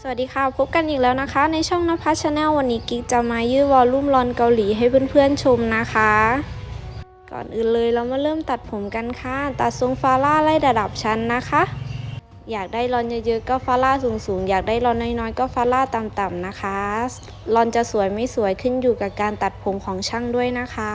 สวัสดีค่ะ พบกันอีกแล้วนะคะ ในช่องนภัชชาแนลวันนี้กิ๊กจะมายืดวอลลุ่มรอนเกาหลีให้เพื่อนๆชมนะคะ ก่อนอื่นเลยเรามาเริ่มตัดผมกันค่ะ ตัดทรงฟาร่าไล่ระดับชั้นนะคะ อยากได้รอนเยอะๆก็ฟาร่าสูงๆ อยากได้รอนน้อยๆ ก็ฟาร่าต่ำๆนะคะ รอนจะสวยไม่สวยขึ้นอยู่กับการตัดผมของช่างด้วยนะคะ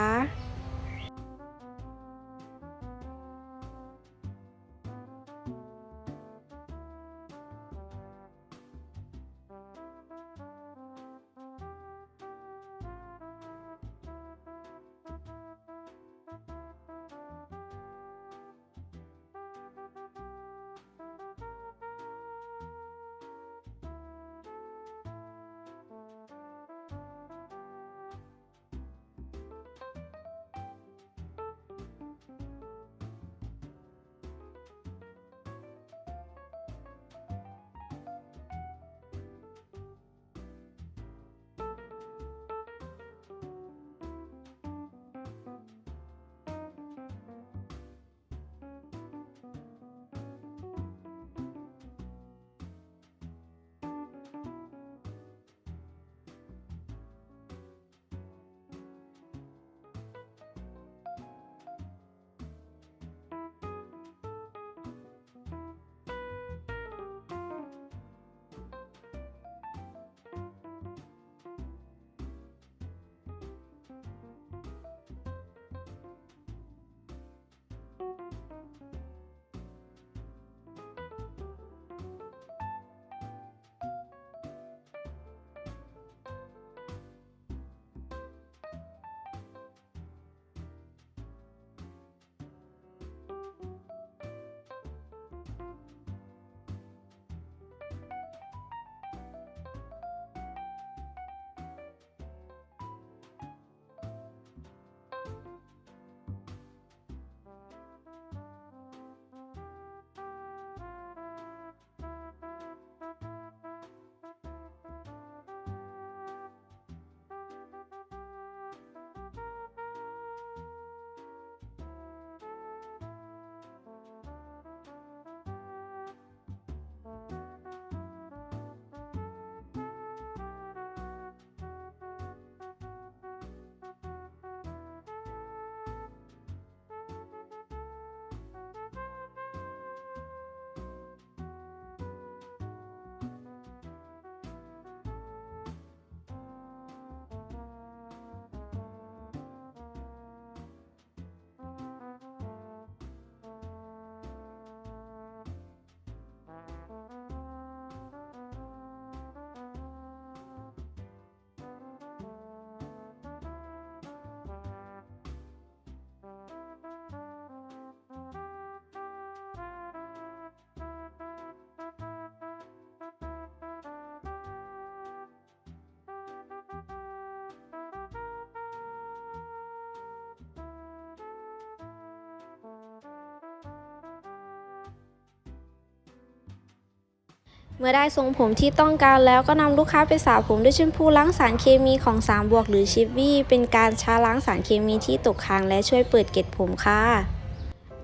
เมื่อได้ทรงผมที่ต้องการแล้วก็นำลูกค้าไปสระผมด้วยแชมพูล้างสารเคมีของ3บวกหรือชิฟวี่เป็นการช้าล้างสารเคมีที่ตกค้างและช่วยเปิดเกล็ดผมค่ะ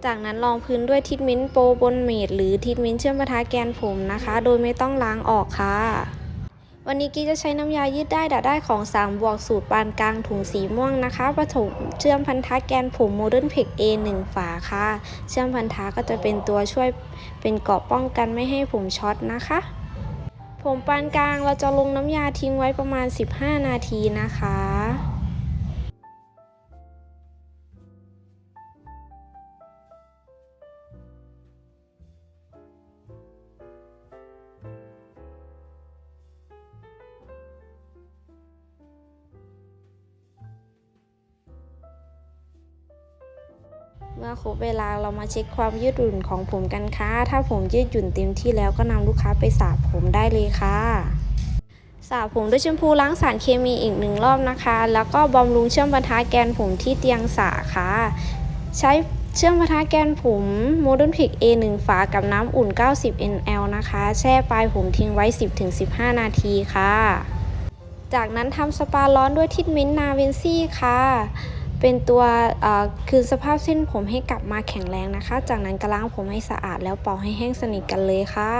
จากนั้นรองพื้นด้วยทิทเมนต์โปรบนเมดหรือทิทเมนต์เชื่อมประทะแกนผมนะคะ โดยไม่ต้องล้างออกค่ะ วันนี้กี้จะใช้น้ำยายืดได้ดัดได้ของ 3 บวกสูตรปานกลางถุงสีม่วงนะคะผสมเชื่อมพันธะแกนผมโมเดิร์นเพก A 1ฝาค่ะ เชื่อมพันธะก็จะเป็นตัวช่วยเป็นเกราะป้องกันไม่ให้ผมช็อตนะคะ ผมปานกลางเราจะลงน้ำยาทิ้งไว้ประมาณ 15 นาทีนะคะ มื่อครบเวลาเรามาเช็คความยืดหยุ่นของผมกันค่ะ ถ้าผมยืดหยุ่นเต็มที่แล้วก็นำลูกค้าไปสระผมได้เลยค่ะสระผมด้วยแชมพูล้างสารเคมีอีกหนึ่งรอบนะคะ แล้วก็บำรุงเชื่อมปะทะแกนผมที่เตียงสระค่ะ ใช้เชื่อมปะทะแกนผม Modern Pick A1 ฝากับน้ำอุ่น 90 ml นะคะ แช่ปลายผมทิ้งไว้ 10-15 นาทีค่ะ จากนั้นทำสปาร้อนด้วยทิทเมนต์นาเวนซี่ค่ะ เป็นตัวคืนสภาพเส้นผมให้กลับมาแข็งแรงนะคะ จากนั้นก็ล้างผมให้สะอาดแล้วเป่าให้แห้งสนิทกันเลยค่ะ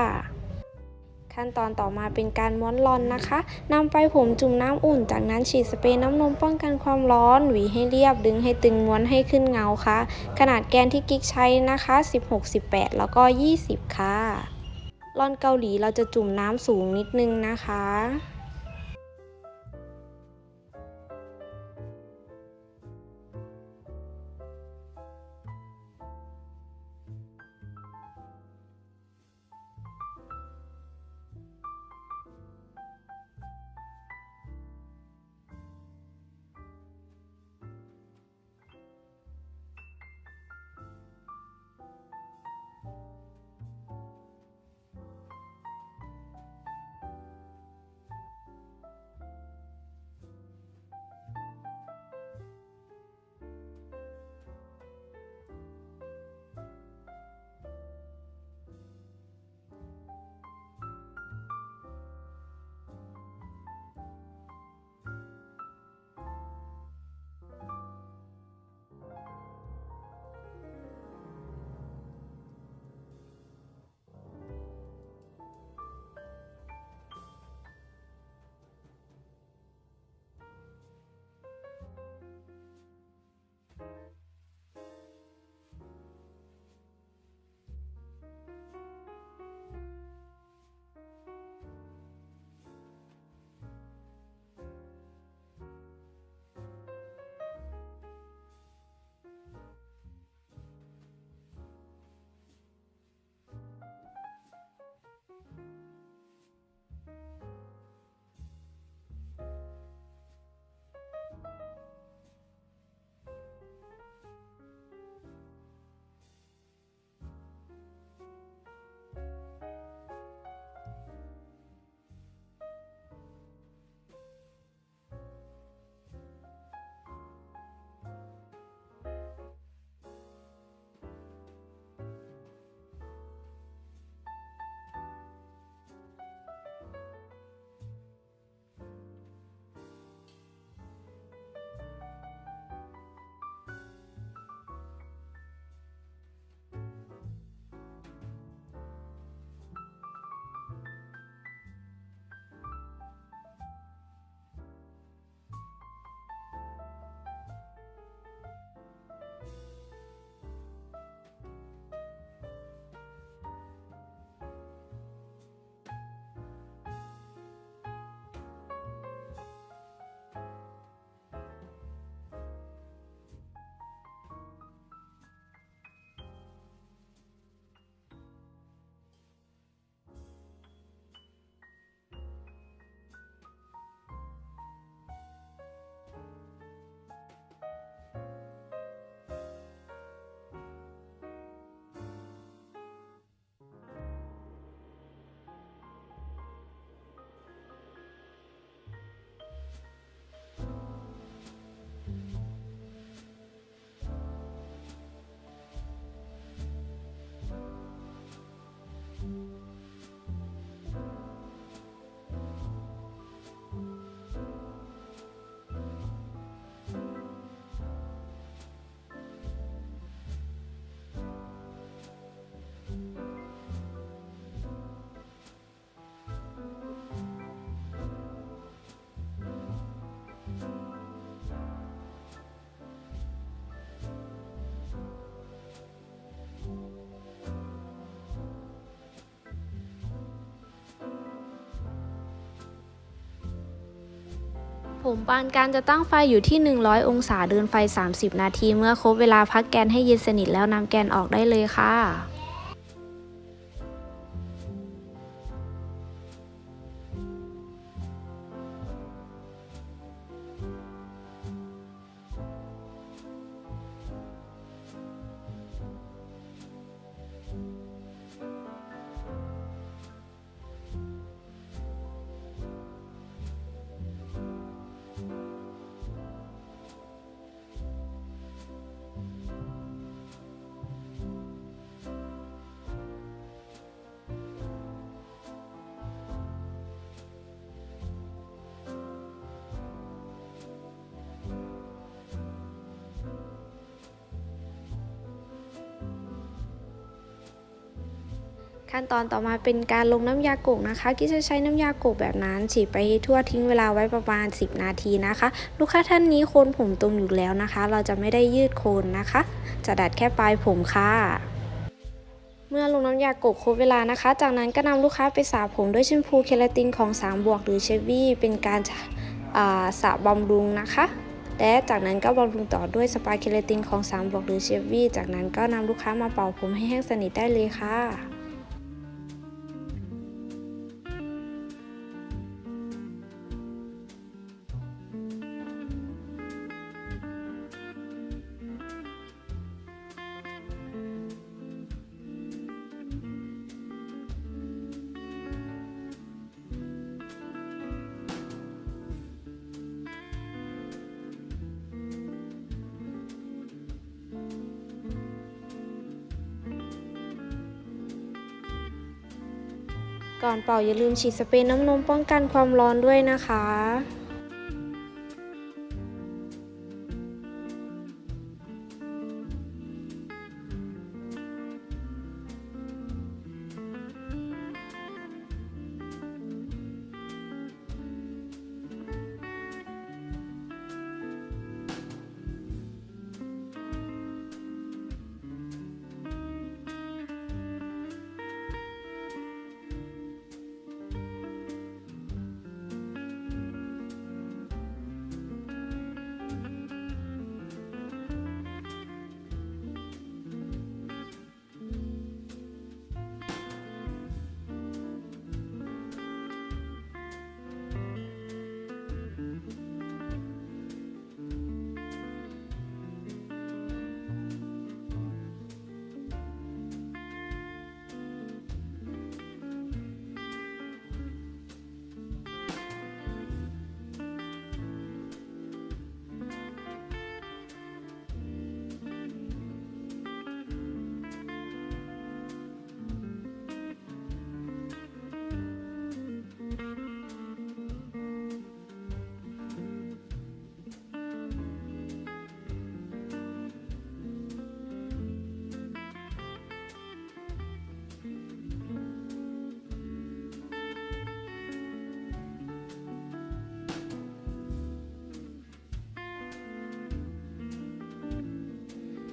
ขั้นตอนต่อมาเป็นการม้วนรอนนะคะนำไปผมจุ่มน้ำอุ่น จากนั้นฉีดสเปรย์น้ำนมป้องกันความร้อน หวีให้เรียบดึงให้ตึงม้วนให้ขึ้นเงาค่ะ ขนาดแกนที่กิ๊กใช้นะคะ 16 18 แล้วก็ 20 ค่ะรอนเกาหลีเราจะจุ่มน้ำสูงนิดนึงนะคะ ผมปานการจะตั้งไฟอยู่ที่ 100 องศาเดินไฟ 30 นาที เมื่อครบเวลาพักแกนให้เย็นสนิทแล้วนำแกนออกได้เลยค่ะ ขั้นตอนต่อมาเป็นการลงน้ำยากกนะคะกิ๊จะใช้น้ำยากกแบบนั้นฉีดไปทั่วทิ้งเวลาไว้ประมาณ 10 นาทีนะคะ ลูกค้าท่านนี้โคนผมตรงอยู่แล้วนะคะ เราจะไม่ได้ยืดโคนนะคะ จะดัดแค่ปลายผมค่ะเมื่อลงน้ำยากกครบเวลานะคะ จากนั้นก็นำลูกค้าไปสระผมด้วยแชมพูเคราตินของ 3 บวกหรือเชฟวี่เป็นการสระบำรุงนะคะ และจากนั้นก็บำรุงต่อด้วยสปาเคราตินของ 3 บวกหรือเชฟวี่จากนั้นก็นำลูกค้ามาเป่าผมให้แห้งสนิทได้เลยค่ะ ก่อนเป่าอย่าลืมฉีดสเปรย์น้ำนมป้องกันความร้อนด้วยนะคะ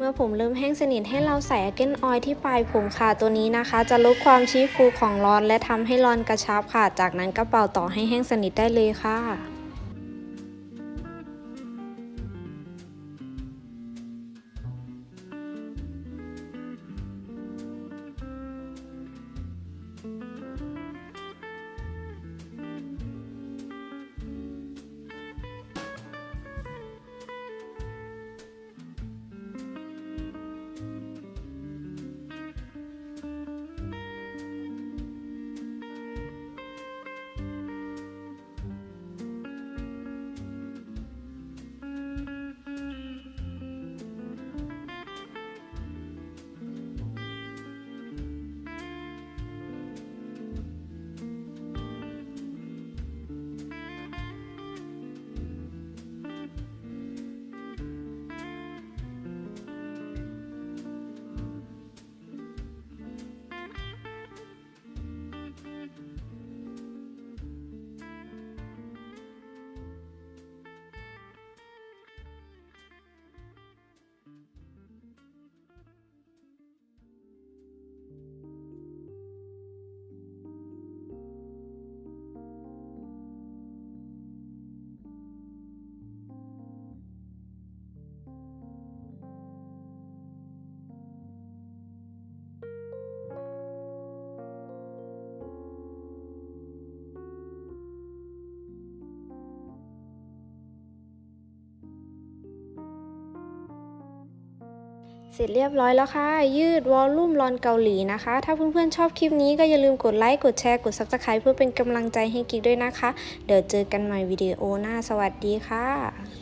มื่อผมเริ่มแห้งสนิทให้เราใส่อาเกนออยที่ปลายผมค่ะตัวนี้นะคะ จะลดความชี้ฟูของรอนและทำให้รอนกระชับค่ะ จากนั้นก็เป่าต่อให้แห้งสนิทได้เลยค่ะ เสร็จเรียบร้อยแล้วค่ะ ยืดวอลลุ่มรอนเกาหลีนะคะ ถ้าเพื่อนๆชอบคลิปนี้ก็อย่าลืมกดไลค์ กดแชร์ กด Subscribe เพื่อเป็นกำลังใจให้กิ๊กด้วยนะคะ เดี๋ยวเจอกันใหม่วิดีโอหน้า สวัสดีค่ะ